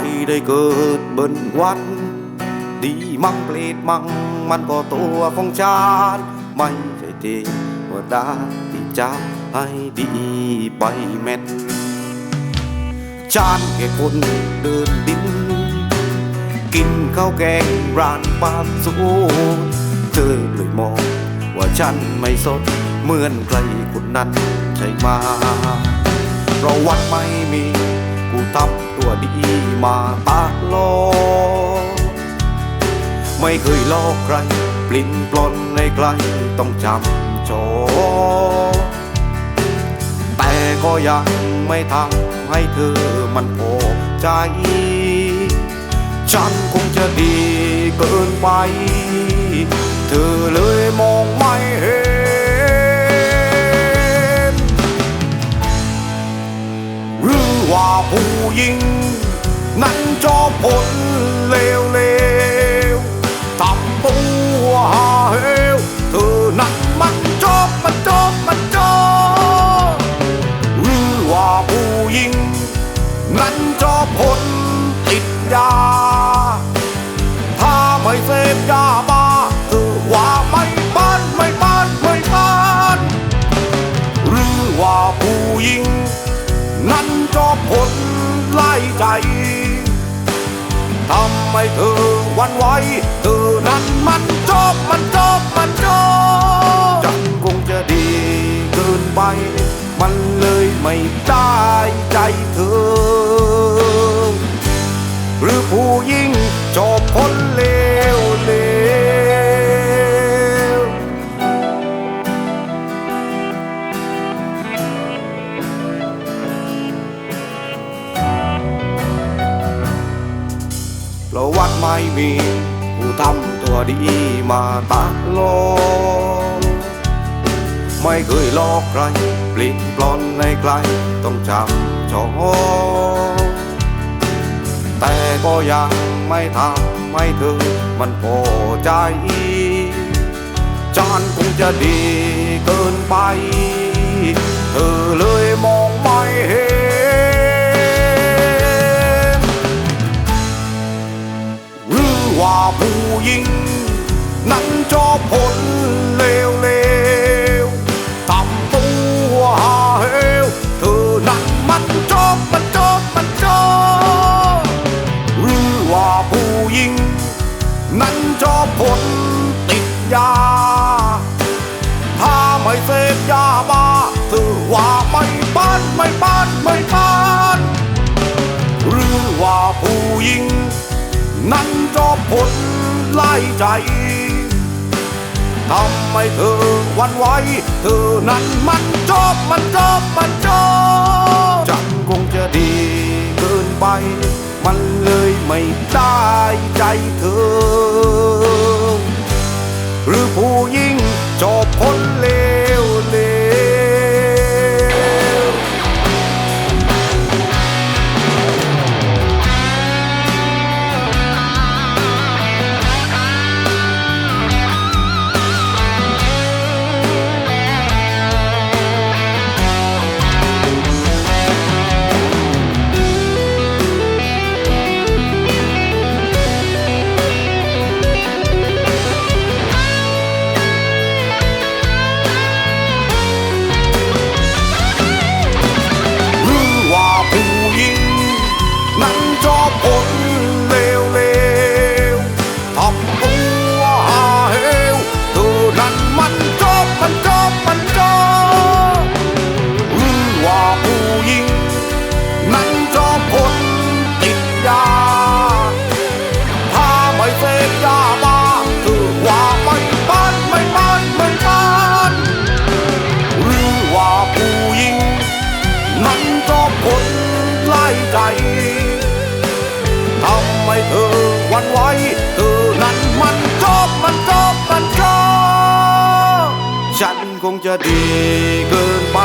ไม่ได้เกิดเบิ่นวัน ดีมั่งเปรตมั่งมันก็ตัวของชาติไม่ใช่เทวดาที่จะให้ดีไปแม่นชาติแค่คนเดินดิน กินข้าวแกงร้านปากสูเธอเลยมองว่าฉันไม่สดเหมือนใครคนนั้นใช่มาเราวัดไม่มี กูทำตัวดีมาตาลอไม่เคยลอกใคร ปลิ้นปลอนในใครต้องจำจอแต่ก็ยังไม่ทำให้เธอมันพอใจ ฉันคงจะดีเกินไป เธอเลยมองไม่เห็น หญิง นั้นจอบผลไล่ใจทำให้เธอวันไหวเธอนั้นมันจอบมันจอบมันจอบจังคงจะดีเกินไป มันเลยไม่ได้ใจเธอ หรือผู้ยิง ไม่มีผู้ทำตัวดีมาตลอดไม่เคยลอกใครปลิ้นปลอนในใครต้องจำจองแต่ก็ยังไม่ทำให้เธอมันพอใจจานคงจะดีเกินไป เธอเลยมองไม่เห็น ผลไล่ใจทำให้เธอวันไหวเธอนั้นมันจบมันจบมันจบจันคงจะดีเกินไป มันเลยไม่ได้ใจเธอ จะดีเกินไป